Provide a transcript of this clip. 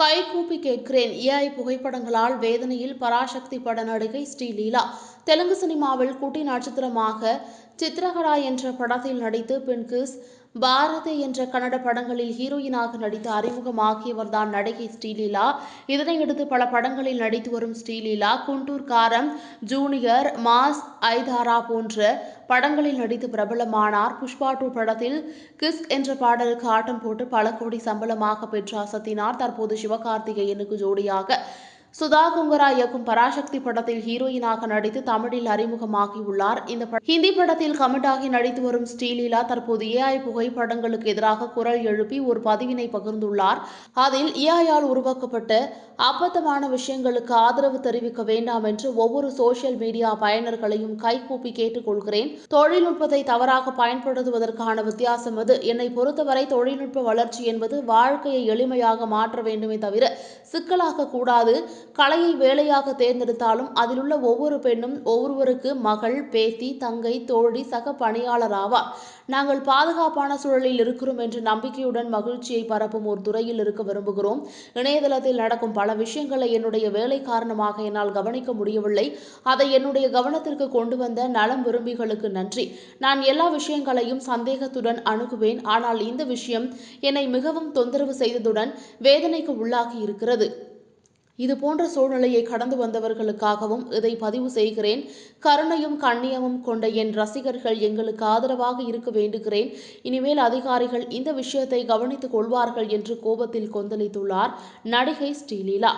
கைகூப்பி கேட்கிறேன். ஏஐ புகைப்படங்களால் வேதனையில் பராசக்தி பட நடிகை ஸ்ரீலீலா. தெலுங்கு சினிமாவில் குட்டி நட்சத்திரமாக சித்ரகடா என்ற படத்தில் நடித்து பின் கிஸ் பாரதி என்ற கன்னட படங்களில் ஹீரோயினாக நடித்து அறிமுகமாகியவர்தான் நடிகை ஸ்ரீலீலா. இதனையடுத்து பல படங்களில் நடித்து வரும் ஸ்ரீலீலா குண்டூர் காரம் ஜூனியர் மாஸ் ஐதாரா போன்ற படங்களில் நடித்து பிரபலமானார். புஷ்பா டூ படத்தில் கிஸ்க் என்ற பாடலுக்கு ஆட்டம் போட்டு பல கோடி சம்பளமாக பெற்று அசத்தினார். தற்போது சிவகார்த்திகேயனுக்கு ஜோடியாக சுதா குங்கரா இயக்கும் பராசக்தி படத்தில் ஹீரோயினாக நடித்து தமிழில் அறிமுகமாகியுள்ளார். இந்த ஹிந்தி படத்தில் கமெண்டாகி நடித்து வரும் ஸ்ரீலீலா தற்போது ஏஐ புகைப்படங்களுக்கு எதிராக குரல் எழுப்பி ஒரு பதிவினை பகிர்ந்துள்ளார். அதில் ஏஐயால் உருவாக்கப்பட்ட அபத்தமான விஷயங்களுக்கு ஆதரவு தெரிவிக்க வேண்டாம் என்று ஒவ்வொரு சோசியல் மீடியா பயனர்களையும் கைகூப்பி கேட்டுக்கொள்கிறேன். தொழில்நுட்பத்தை தவறாக பயன்படுத்துவதற்கான வித்தியாசம் அது என்னை பொறுத்தவரை தொழில்நுட்ப வளர்ச்சி என்பது வாழ்க்கையை எளிமையாக மாற்ற வேண்டுமே தவிர சிக்கலாக்க கூடாது. கலையை வேலையாக தேர்ந்தெடுத்தாலும் அதிலுள்ள ஒவ்வொரு பெண்ணும் ஒவ்வொருவருக்கு மகள் பேத்தி தங்கை தோழி சக பணியாளர் ஆவார். நாங்கள் பாதுகாப்பான சூழலில் இருக்கிறோம் என்ற நம்பிக்கையுடன் மகிழ்ச்சியை பரப்பும் ஒரு துறையில் இருக்க விரும்புகிறோம். இணையதளத்தில் நடக்கும் பல விஷயங்களை என்னுடைய வேலை காரணமாக என்னால் கவனிக்க முடியவில்லை. அதை என்னுடைய கவனத்திற்கு கொண்டு வந்த நலம் விரும்பிகளுக்கு நன்றி. நான் எல்லா விஷயங்களையும் சந்தேகத்துடன் அணுகுவேன். ஆனால் இந்த விஷயம் என்னை மிகவும் தொந்தரவு செய்ததுடன் வேதனைக்கு உள்ளாகி இருக்கிறது. இது போன்ற சூழ்நிலையை கடந்து வந்தவர்களுக்காகவும் இதை பதிவு செய்கிறேன். கருணையும் கண்ணியமும் கொண்ட என் ரசிகர்கள் எங்களுக்கு ஆதரவாக இருக்க வேண்டுகிறேன். இனிமேல் அதிகாரிகள் இந்த விஷயத்தை கவனித்துக் கொள்வார்கள் என்று கோபத்தில் கொந்தளித்துள்ளார் நடிகை ஸ்ரீலீலா.